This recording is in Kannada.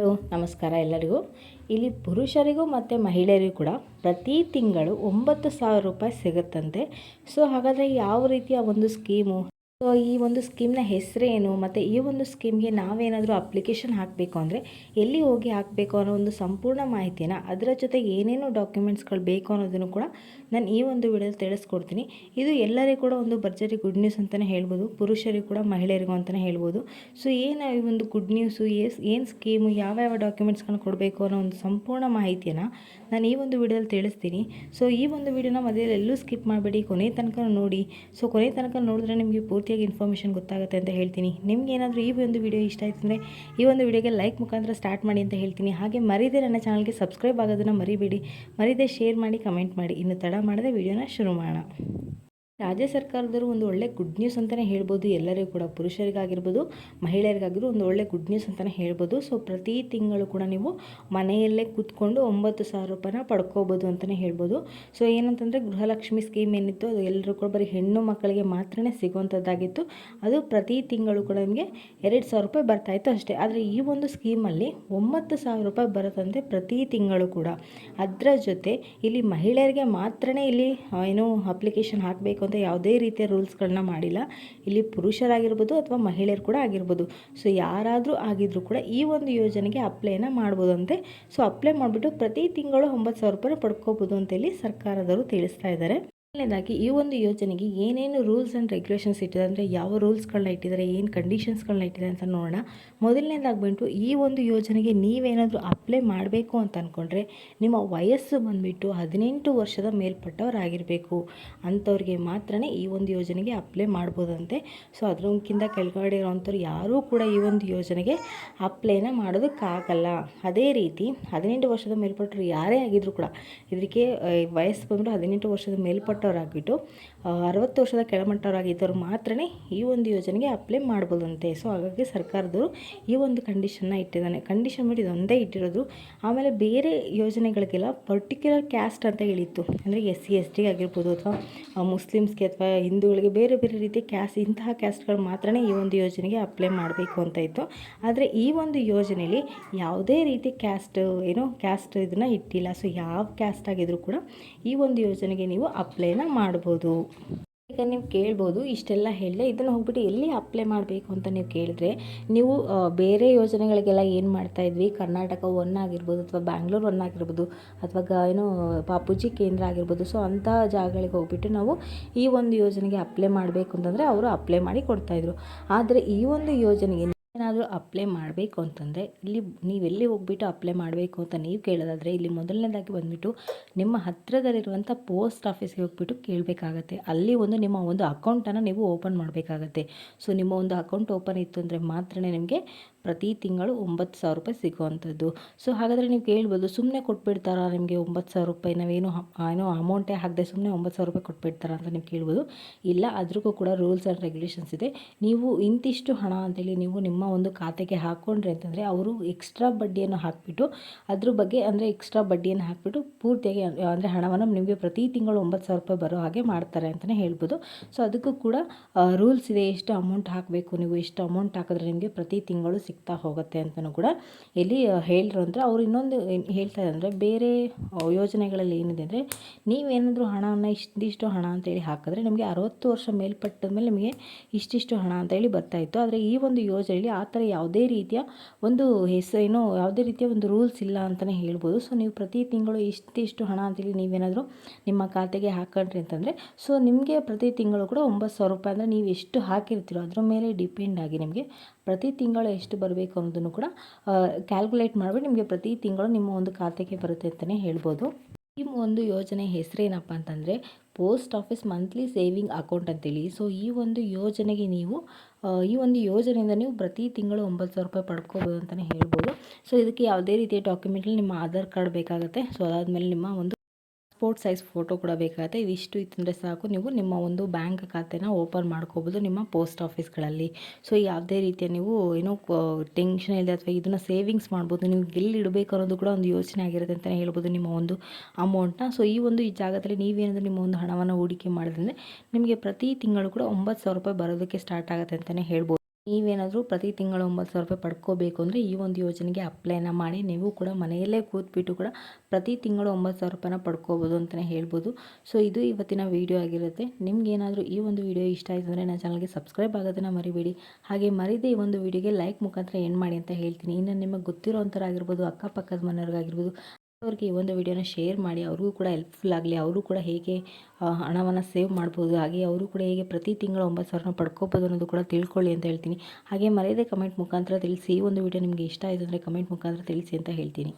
ಹಲೋ ನಮಸ್ಕಾರ ಎಲ್ಲರಿಗೂ. ಇಲ್ಲಿ ಪುರುಷರಿಗೂ ಮತ್ತು ಮಹಿಳೆಯರಿಗೂ ಕೂಡ ಪ್ರತಿ ತಿಂಗಳು ಒಂಬತ್ತು ಸಾವಿರ ರೂಪಾಯಿ ಸಿಗುತ್ತಂತೆ. ಸೊ ಹಾಗಾದರೆ ಯಾವ ರೀತಿಯ ಒಂದು ಸ್ಕೀಮು ಸೊ ಈ ಒಂದು ಸ್ಕೀಮ್ನ ಹೆಸರೇನು ಮತ್ತು ಈ ಒಂದು ಸ್ಕೀಮ್ಗೆ ನಾವೇನಾದರೂ ಅಪ್ಲಿಕೇಶನ್ ಹಾಕಬೇಕು ಅಂದರೆ ಎಲ್ಲಿ ಹೋಗಿ ಹಾಕಬೇಕು ಅನ್ನೋ ಒಂದು ಸಂಪೂರ್ಣ ಮಾಹಿತಿನ ಅದರ ಜೊತೆಗೆ ಏನೇನು ಡಾಕ್ಯುಮೆಂಟ್ಸ್ಗಳು ಬೇಕು ಅನ್ನೋದನ್ನು ಕೂಡ ನಾನು ಈ ಒಂದು ವಿಡಿಯೋದಲ್ಲಿ ತಿಳಿಸ್ಕೊಡ್ತೀನಿ. ಇದು ಎಲ್ಲರಿಗೂ ಕೂಡ ಒಂದು ಭರ್ಜರಿ ಗುಡ್ ನ್ಯೂಸ್ ಅಂತಲೇ ಹೇಳ್ಬೋದು. ಪುರುಷರಿಗೂ ಕೂಡ ಮಹಿಳೆಯರಿಗೂ ಅಂತಲೇ ಹೇಳ್ಬೋದು. ಸೊ ಏನು ಈ ಒಂದು ಗುಡ್ ನ್ಯೂಸು ಎಸ್ ಏನು ಸ್ಕೀಮು ಯಾವ ಡಾಕ್ಯುಮೆಂಟ್ಸ್ಗಳನ್ನ ಕೊಡಬೇಕು ಅನ್ನೋ ಒಂದು ಸಂಪೂರ್ಣ ಮಾಹಿತಿಯನ್ನು ನಾನು ಈ ಒಂದು ವಿಡಿಯೋದಲ್ಲಿ ತಿಳಿಸ್ತೀನಿ. ಸೊ ಈ ಒಂದು ವಿಡಿಯೋನ ಮಧ್ಯದಲ್ಲಿ ಎಲ್ಲೂ ಸ್ಕಿಪ್ ಮಾಡಬೇಡಿ. ಕೊನೆ ತನಕ ನೋಡಿ. ಸೊ ಕೊನೆ ತನಕ ನೋಡಿದ್ರೆ ನಿಮಗೆ ಪೂರ್ತಿಯಾಗಿ ಇನ್ಫಾರ್ಮೇಷನ್ ಗೊತ್ತಾಗುತ್ತೆ ಅಂತ ಹೇಳ್ತೀನಿ. ನಿಮ್ಗೆ ಏನಾದರೂ ಈ ಒಂದು ವಿಡಿಯೋ ಇಷ್ಟ ಆಯ್ತು ಅಂದರೆ ಈ ಒಂದು ವಿಡಿಯೋಗೆ ಲೈಕ್ ಮುಖಾಂತರ ಸ್ಟಾರ್ಟ್ ಮಾಡಿ ಅಂತ ಹೇಳ್ತೀನಿ. ಹಾಗೆ ಮರೀದೆ ನನ್ನ ಚಾನಲ್ಗೆ ಸಬ್ಸ್ಕ್ರೈಬ್ ಆಗೋದನ್ನು ಮರಿಬೇಡಿ. ಮರೀದೆ ಶೇರ್ ಮಾಡಿ ಕಮೆಂಟ್ ಮಾಡಿ. ಇನ್ನು ತಡ ಮಾಡದೆ ವಿಡಿಯೋನ ಶುರು ಮಾಡೋಣ. ರಾಜ್ಯ ಸರ್ಕಾರದವರು ಒಂದು ಒಳ್ಳೆ ಗುಡ್ ನ್ಯೂಸ್ ಅಂತಲೇ ಹೇಳ್ಬೋದು. ಎಲ್ಲರಿಗೂ ಕೂಡ ಪುರುಷರಿಗಾಗಿರ್ಬೋದು ಮಹಿಳೆಯರಿಗಾಗಿರೋ ಒಂದು ಒಳ್ಳೆ ಗುಡ್ ನ್ಯೂಸ್ ಅಂತಲೇ ಹೇಳ್ಬೋದು. ಸೊ ಪ್ರತಿ ತಿಂಗಳು ಕೂಡ ನೀವು ಮನೆಯಲ್ಲೇ ಕೂತ್ಕೊಂಡು ಒಂಬತ್ತು ಸಾವಿರ ರೂಪಾಯಿನ ಪಡ್ಕೋಬೋದು ಅಂತಲೇ ಹೇಳ್ಬೋದು. ಸೊ ಏನಂತಂದರೆ ಗೃಹಲಕ್ಷ್ಮಿ ಸ್ಕೀಮ್ ಏನಿತ್ತು ಅದು ಎಲ್ಲರೂ ಕೂಡ ಬರೀ ಹೆಣ್ಣು ಮಕ್ಕಳಿಗೆ ಮಾತ್ರನೇ ಸಿಗುವಂಥದ್ದಾಗಿತ್ತು. ಅದು ಪ್ರತಿ ತಿಂಗಳು ಕೂಡ ನಿಮಗೆ ಎರಡು ಸಾವಿರ ರೂಪಾಯಿ ಬರ್ತಾಯಿತ್ತು ಅಷ್ಟೇ. ಆದರೆ ಈ ಒಂದು ಸ್ಕೀಮಲ್ಲಿ ಒಂಬತ್ತು ಸಾವಿರ ರೂಪಾಯಿ ಬರುತ್ತಂತೆ ಪ್ರತಿ ತಿಂಗಳು ಕೂಡ. ಅದರ ಜೊತೆ ಇಲ್ಲಿ ಮಹಿಳೆಯರಿಗೆ ಮಾತ್ರನೇ ಇಲ್ಲಿ ಏನು ಅಪ್ಲಿಕೇಶನ್ ಹಾಕಬೇಕು ಅಂತ ಯಾವುದೇ ರೀತಿಯ ರೂಲ್ಸ್ಗಳನ್ನ ಮಾಡಿಲ್ಲ. ಇಲ್ಲಿ ಪುರುಷರಾಗಿರ್ಬೋದು ಅಥವಾ ಮಹಿಳೆಯರು ಕೂಡ ಆಗಿರ್ಬೋದು. ಸೊ ಯಾರಾದರೂ ಆಗಿದ್ರೂ ಕೂಡ ಈ ಒಂದು ಯೋಜನೆಗೆ ಅಪ್ಲೈನ ಮಾಡ್ಬೋದು ಅಂತೆ ಸೊ ಅಪ್ಲೈ ಮಾಡಿಬಿಟ್ಟು ಪ್ರತಿ ತಿಂಗಳು ಒಂಬತ್ತು ಸಾವಿರ ರೂಪಾಯಿ ಪಡ್ಕೋಬೋದು ಅಂತೇಳಿ ಸರ್ಕಾರದವರು ತಿಳಿಸ್ತಾ ಇದ್ದಾರೆ. ಮೊದಲನೇದಾಗಿ ಈ ಒಂದು ಯೋಜನೆಗೆ ಏನೇನು ರೂಲ್ಸ್ ಆ್ಯಂಡ್ ರೆಗ್ಯುಲೇಷನ್ಸ್ ಇಟ್ಟಿದೆ ಅಂದರೆ ಯಾವ ರೂಲ್ಸ್ಗಳನ್ನ ಇಟ್ಟಿದ್ದಾರೆ, ಏನು ಕಂಡೀಷನ್ಸ್ಗಳನ್ನ ಇಟ್ಟಿದೆ ಅಂತ ನೋಡೋಣ. ಮೊದಲನೇದಾಗ್ಬಿಟ್ಟು ಈ ಒಂದು ಯೋಜನೆಗೆ ನೀವೇನಾದರೂ ಅಪ್ಲೈ ಮಾಡಬೇಕು ಅಂತ ಅಂದ್ಕೊಂಡ್ರೆ ನಿಮ್ಮ ವಯಸ್ಸು ಬಂದುಬಿಟ್ಟು ಹದಿನೆಂಟು ವರ್ಷದ ಮೇಲ್ಪಟ್ಟವರಾಗಿರಬೇಕು. ಅಂಥವ್ರಿಗೆ ಮಾತ್ರ ಈ ಒಂದು ಯೋಜನೆಗೆ ಅಪ್ಲೈ ಮಾಡ್ಬೋದಂತೆ. ಸೊ ಅದಕ್ಕಿಂತ ಕೆಳಗಡೆ ಇರೋವಂಥವ್ರು ಯಾರೂ ಕೂಡ ಈ ಒಂದು ಯೋಜನೆಗೆ ಅಪ್ಲೈನ ಮಾಡೋದಕ್ಕಾಗಲ್ಲ. ಅದೇ ರೀತಿ ಹದಿನೆಂಟು ವರ್ಷದ ಮೇಲ್ಪಟ್ಟರು ಯಾರೇ ಆಗಿದ್ರು ಕೂಡ ಇದಕ್ಕೆ ವಯಸ್ಸು ಬಂದ್ಬಿಟ್ಟು ಹದಿನೆಂಟು ವರ್ಷದ ಮೇಲ್ಪಟ್ಟ ಮೇಲ್ಪಟ್ಟವರಾಗಿಟ್ಟು ಅರವತ್ತು ವರ್ಷದ ಕೆಳಮಟ್ಟವರಾಗಿದ್ದವರು ಮಾತ್ರ ಈ ಒಂದು ಯೋಜನೆಗೆ ಅಪ್ಲೈ ಮಾಡ್ಬೋದಂತೆ. ಸೊ ಹಾಗಾಗಿ ಸರ್ಕಾರದವರು ಈ ಒಂದು ಕಂಡೀಷನ್ನ ಇಟ್ಟಿದ್ದಾನೆ ಕಂಡೀಷನ್ ಬಿಟ್ಟು ಇದೊಂದೇ ಇಟ್ಟಿರೋದು, ಆಮೇಲೆ ಬೇರೆ ಯೋಜನೆಗಳಿಗೆಲ್ಲ ಪರ್ಟಿಕ್ಯುಲರ್ ಕ್ಯಾಸ್ಟ್ ಅಂತ ಹೇಳಿತ್ತು. ಅಂದರೆ ಎಸ್ ಸಿ, ಎಸ್ ಟಿ ಆಗಿರ್ಬೋದು ಅಥವಾ ಮುಸ್ಲಿಮ್ಸ್ಗೆ ಅಥವಾ ಹಿಂದೂಗಳಿಗೆ ಬೇರೆ ಬೇರೆ ರೀತಿ ಕ್ಯಾಸ್ಟ್ ಇಂತಹ ಕ್ಯಾಸ್ಟ್ಗಳು ಮಾತ್ರ ಈ ಒಂದು ಯೋಜನೆಗೆ ಅಪ್ಲೈ ಮಾಡಬೇಕು ಅಂತ ಇತ್ತು. ಆದರೆ ಈ ಒಂದು ಯೋಜನೆಯಲ್ಲಿ ಯಾವುದೇ ರೀತಿ ಕ್ಯಾಸ್ಟ್ ಏನೋ ಕ್ಯಾಸ್ಟ್ ಇದನ್ನು ಇಟ್ಟಿಲ್ಲ. ಸೊ ಯಾವ ಕ್ಯಾಸ್ಟ್ ಆಗಿದ್ರೂ ಕೂಡ ಈ ಒಂದು ಯೋಜನೆಗೆ ನೀವು ಅಪ್ಲೈನ ಮಾಡ್ಬೋದು. ಈಗ ನೀವು ಕೇಳ್ಬೋದು, ಇಷ್ಟೆಲ್ಲ ಹೇಳಿದೆ, ಇದನ್ನು ಹೋಗ್ಬಿಟ್ಟು ಎಲ್ಲಿ ಅಪ್ಲೈ ಮಾಡಬೇಕು ಅಂತ ನೀವು ಕೇಳಿದ್ರೆ, ನೀವು ಬೇರೆ ಯೋಜನೆಗಳಿಗೆಲ್ಲ ಏನು ಮಾಡ್ತಾ ಇದ್ವಿ? ಕರ್ನಾಟಕ ಒನ್ ಆಗಿರ್ಬೋದು, ಅಥವಾ ಬ್ಯಾಂಗ್ಳೂರ್ ಒನ್ ಆಗಿರ್ಬೋದು, ಅಥವಾ ಏನು ಬಾಪೂಜಿ ಕೇಂದ್ರ ಆಗಿರ್ಬೋದು ಸೊ ಅಂಥ ಜಾಗಗಳಿಗೆ ಹೋಗ್ಬಿಟ್ಟು ನಾವು ಈ ಒಂದು ಯೋಜನೆಗೆ ಅಪ್ಲೈ ಮಾಡಬೇಕು ಅಂತಂದರೆ ಅವರು ಅಪ್ಲೈ ಮಾಡಿ ಕೊಡ್ತಾಯಿದ್ರು ಆದರೆ ಈ ಒಂದು ಯೋಜನೆಗೆ ಏನಾದರೂ ಅಪ್ಲೈ ಮಾಡಬೇಕು ಅಂತಂದರೆ ಇಲ್ಲಿ ನೀವು ಎಲ್ಲಿ ಹೋಗ್ಬಿಟ್ಟು ಅಪ್ಲೈ ಮಾಡಬೇಕು ಅಂತ ನೀವು ಕೇಳೋದಾದರೆ ಇಲ್ಲಿ ಮೊದಲನೇದಾಗಿ ಬಂದುಬಿಟ್ಟು ನಿಮ್ಮ ಹತ್ತಿರದಲ್ಲಿರುವಂಥ ಪೋಸ್ಟ್ ಆಫೀಸ್ಗೆ ಹೋಗ್ಬಿಟ್ಟು ಕೇಳಬೇಕಾಗತ್ತೆ. ಅಲ್ಲಿ ಒಂದು ನಿಮ್ಮ ಒಂದು ಅಕೌಂಟನ್ನು ನೀವು ಓಪನ್ ಮಾಡಬೇಕಾಗತ್ತೆ. ಸೊ ನಿಮ್ಮ ಒಂದು ಅಕೌಂಟ್ ಓಪನ್ ಇತ್ತು ಅಂದರೆ ಮಾತ್ರ ನಿಮಗೆ ಪ್ರತಿ ತಿಂಗಳು ಒಂಬತ್ತು ಸಾವಿರ ರೂಪಾಯಿ ಸಿಗುವಂಥದ್ದು. ಸೊ ಹಾಗಾದರೆ ನೀವು ಕೇಳ್ಬೋದು ಸುಮ್ಮನೆ ಕೊಟ್ಬಿಡ್ತಾರಾ ನಿಮಗೆ ಒಂಬತ್ತು ಸಾವಿರ ರೂಪಾಯಿ? ನಾವೇನು ಏನೋ ಅಮೌಂಟೇ ಹಾಕದೆ ಸುಮ್ಮನೆ ಒಂಬತ್ತು ಸಾವಿರ ರೂಪಾಯಿ ಕೊಟ್ಬಿಡ್ತಾರಾ ಅಂತ ನೀವು ಕೇಳ್ಬೋದು. ಇಲ್ಲ ಅದ್ರಿಗೂ ಕೂಡ ರೂಲ್ಸ್ ಆ್ಯಂಡ್ ರೆಗ್ಯುಲೇಷನ್ಸ್ ಇದೆ. ನೀವು ಇಂತಿಷ್ಟು ಹಣ ಅಂತೇಳಿ ನೀವು ನಿಮ್ಮ ಒಂದು ಖಾತೆಗೆ ಹಾಕ್ಕೊಂಡ್ರೆ ಅಂತಂದರೆ ಅವರು ಎಕ್ಸ್ಟ್ರಾ ಬಡ್ಡಿಯನ್ನು ಹಾಕಿಬಿಟ್ಟು ಅದ್ರ ಬಗ್ಗೆ ಅಂದರೆ ಎಕ್ಸ್ಟ್ರಾ ಬಡ್ಡಿಯನ್ನು ಹಾಕಿಬಿಟ್ಟು ಪೂರ್ತಿಯಾಗಿ ಅಂದರೆ ಹಣವನ್ನು ನಿಮಗೆ ಪ್ರತಿ ತಿಂಗಳು ಒಂಬತ್ತು ಸಾವಿರ ರೂಪಾಯಿ ಬರೋ ಹಾಗೆ ಮಾಡ್ತಾರೆ ಅಂತಲೇ ಹೇಳ್ಬೋದು. ಸೊ ಅದಕ್ಕೂ ಕೂಡ ರೂಲ್ಸ್ ಇದೆ ಎಷ್ಟು ಅಮೌಂಟ್ ಹಾಕಬೇಕು, ನೀವು ಎಷ್ಟು ಅಮೌಂಟ್ ಹಾಕಿದ್ರೆ ನಿಮಗೆ ಪ್ರತಿ ತಿಂಗಳು ಸಿಗ್ತಾ ಹೋಗುತ್ತೆ ಅಂತಲೂ ಕೂಡ ಇಲ್ಲಿ ಹೇಳಿರು ಅಂದರೆ ಅವ್ರು ಇನ್ನೊಂದು ಹೇಳ್ತಾ ಅಂದರೆ ಬೇರೆ ಯೋಜನೆಗಳಲ್ಲಿ ಏನಿದೆ ಅಂದರೆ ನೀವೇನಾದರೂ ಹಣವನ್ನು ಇಷ್ಟಿಷ್ಟು ಹಣ ಅಂತೇಳಿ ಹಾಕಿದ್ರೆ ನಿಮಗೆ ಅರವತ್ತು ವರ್ಷ ಮೇಲ್ಪಟ್ಟ ಮೇಲೆ ನಿಮಗೆ ಇಷ್ಟಿಷ್ಟು ಹಣ ಅಂತೇಳಿ ಬರ್ತಾಯಿತ್ತು ಆದರೆ ಈ ಒಂದು ಯೋಜನೆಯಲ್ಲಿ ಆ ಥರ ಯಾವುದೇ ರೀತಿಯ ಒಂದು ಹೆಸರೇನೋ, ಯಾವುದೇ ರೀತಿಯ ಒಂದು ರೂಲ್ಸ್ ಇಲ್ಲ ಅಂತಲೇ ಹೇಳ್ಬೋದು. ಸೊ, ನೀವು ಪ್ರತಿ ತಿಂಗಳು ಇಷ್ಟಿಷ್ಟು ಹಣ ಅಂತೇಳಿ ನೀವೇನಾದರೂ ನಿಮ್ಮ ಖಾತೆಗೆ ಹಾಕೊಂಡ್ರಿ ಅಂತಂದರೆ, ಸೊ, ನಿಮಗೆ ಪ್ರತಿ ತಿಂಗಳು ಕೂಡ ಒಂಬತ್ತು ಸಾವಿರ ರೂಪಾಯಿ ಅಂದರೆ ನೀವು ಎಷ್ಟು ಹಾಕಿರ್ತೀರೋ ಅದ್ರ ಮೇಲೆ ಡಿಪೆಂಡ್ ಆಗಿ ನಿಮಗೆ ಪ್ರತಿ ತಿಂಗಳು ಎಷ್ಟು ಬರಬೇಕು ಅನ್ನೋದನ್ನು ಕೂಡ ಕ್ಯಾಲ್ಕುಲೇಟ್ ಮಾಡಿಬಿಟ್ಟು ನಿಮಗೆ ಪ್ರತಿ ತಿಂಗಳು ನಿಮ್ಮ ಒಂದು ಖಾತೆಗೆ ಬರುತ್ತೆ ಅಂತಲೇ ಹೇಳ್ಬೋದು. ಈ ಒಂದು ಯೋಜನೆ ಹೆಸರೇನಪ್ಪ ಅಂತಂದರೆ post office monthly saving account ಅಂತೇಳಿ. ಸೊ ಈ ಒಂದು ಯೋಜನೆಗೆ ನೀವು ಈ ಒಂದು ಯೋಜನೆಯಿಂದ ನೀವು ಪ್ರತಿ ತಿಂಗಳು ಒಂಬತ್ತು ಸಾವಿರ ರೂಪಾಯಿ ಪಡ್ಕೋಬೋದು ಅಂತಲೇ ಹೇಳ್ಬೋದು. ಸೊ ಇದಕ್ಕೆ ಯಾವುದೇ ರೀತಿಯ ಡಾಕ್ಯುಮೆಂಟಲ್ಲಿ ನಿಮ್ಮ ಆಧಾರ್ ಕಾರ್ಡ್ ಬೇಕಾಗುತ್ತೆ. ಸೊ ಅದಾದಮೇಲೆ ನಿಮ್ಮ ಒಂದು ಪಾಸ್ಪೋರ್ಟ್ ಸೈಜ್ ಫೋಟೋ ಕೂಡ ಬೇಕಾಗುತ್ತೆ. ಇದಿಷ್ಟು ಇತ್ತಂದರೆ ಸಾಕು. ನೀವು ನಿಮ್ಮ ಒಂದು ಬ್ಯಾಂಕ್ ಖಾತೆನ ಓಪನ್ ಮಾಡ್ಕೋಬೋದು ನಿಮ್ಮ ಪೋಸ್ಟ್ ಆಫೀಸ್ಗಳಲ್ಲಿ ಸೊ ಯಾವುದೇ ರೀತಿಯ ನೀವು ಏನೋ ಟೆನ್ಷನ್ ಇಲ್ಲದೆ ಅಥವಾ ಇದನ್ನು ಸೇವಿಂಗ್ಸ್ ಮಾಡ್ಬೋದು. ನೀವು ಎಲ್ಲಿ ಇಡಬೇಕು ಅನ್ನೋದು ಕೂಡ ಒಂದು ಯೋಚನೆ ಆಗಿರುತ್ತೆ ಅಂತಲೇ ಹೇಳ್ಬೋದು ನಿಮ್ಮ ಒಂದು ಅಮೌಂಟ್ನ ಸೊ ಈ ಒಂದು ಈ ಜಾಗದಲ್ಲಿ ನೀವೇನಾದರೂ ನಿಮ್ಮ ಒಂದು ಹಣವನ್ನು ಹೂಡಿಕೆ ಮಾಡಿದ್ರೆ ನಿಮಗೆ ಪ್ರತಿ ತಿಂಗಳು ಕೂಡ ಒಂಬತ್ತು ಸಾವಿರ ರೂಪಾಯಿ ಬರೋದಕ್ಕೆ ಸ್ಟಾರ್ಟ್ ಆಗುತ್ತೆ ಅಂತಲೇ ಹೇಳ್ಬೋದು. ನೀವೇನಾದರೂ ಪ್ರತಿ ತಿಂಗಳು ಒಂಬತ್ತು ಸಾವಿರ ರೂಪಾಯಿ ಪಡ್ಕೋಬೇಕು ಅಂದರೆ ಈ ಒಂದು ಯೋಜನೆಗೆ ಅಪ್ಲೈನ ಮಾಡಿ. ನೀವು ಕೂಡ ಮನೆಯಲ್ಲೇ ಕೂತ್ಬಿಟ್ಟು ಕೂಡ ಪ್ರತಿ ತಿಂಗಳು ಒಂಬತ್ತು ಸಾವಿರ ರೂಪಾಯಿನ ಪಡ್ಕೋಬೋದು ಅಂತಲೇ ಹೇಳ್ಬೋದು. ಸೊ ಇದು ಇವತ್ತಿನ ವೀಡಿಯೋ ಆಗಿರುತ್ತೆ. ನಿಮ್ಗೇನಾದರೂ ಈ ಒಂದು ವಿಡಿಯೋ ಇಷ್ಟ ಆಯಿತು ಅಂದರೆ ನನ್ನ ಚಾನಲ್ಗೆ ಸಬ್ಸ್ಕ್ರೈಬ್ ಆಗೋದನ್ನು ಮರಿಬೇಡಿ. ಹಾಗೆ ಮರಿದೇ ಈ ಒಂದು ವೀಡಿಯೋಗೆ ಲೈಕ್ ಮುಖಾಂತರ ಏನು ಮಾಡಿ ಅಂತ ಹೇಳ್ತೀನಿ. ಇನ್ನು ನಿಮಗೆ ಗೊತ್ತಿರೋ ಆಗಿರ್ಬೋದು ಅಕ್ಕಪಕ್ಕದ ಮನೆಯವ್ರಿಗಾಗಿರ್ಬೋದು ಅವ್ರಿಗೆ ಈ ಒಂದು ವಿಡಿಯೋನ ಶೇರ್ ಮಾಡಿ, ಅವ್ರಿಗೂ ಕೂಡ ಹೆಲ್ಪ್ಫುಲ್ ಆಗಲಿ, ಅವರು ಕೂಡ ಹೇಗೆ ಹಣವನ್ನು ಸೇವ್ ಮಾಡ್ಬೋದು, ಹಾಗೆ ಅವರು ಕೂಡ ಹೇಗೆ ಪ್ರತಿ ತಿಂಗಳು ಒಂಬತ್ತು ಸಾವಿರನ ಪಡ್ಕೋಬೋದು ಅನ್ನೋದು ಕೂಡ ತಿಳ್ಕೊಳ್ಳಿ ಅಂತ ಹೇಳ್ತೀನಿ. ಹಾಗೆ ಮರೆಯದೆ ಕಮೆಂಟ್ ಮುಖಾಂತರ ತಿಳಿಸಿ, ಈ ಒಂದು ವಿಡಿಯೋ ನಿಮಗೆ ಇಷ್ಟ ಆಯಿತು ಅಂದರೆ ಕಮೆಂಟ್ ಮುಖಾಂತರ ತಿಳಿಸಿ ಅಂತ ಹೇಳ್ತೀನಿ.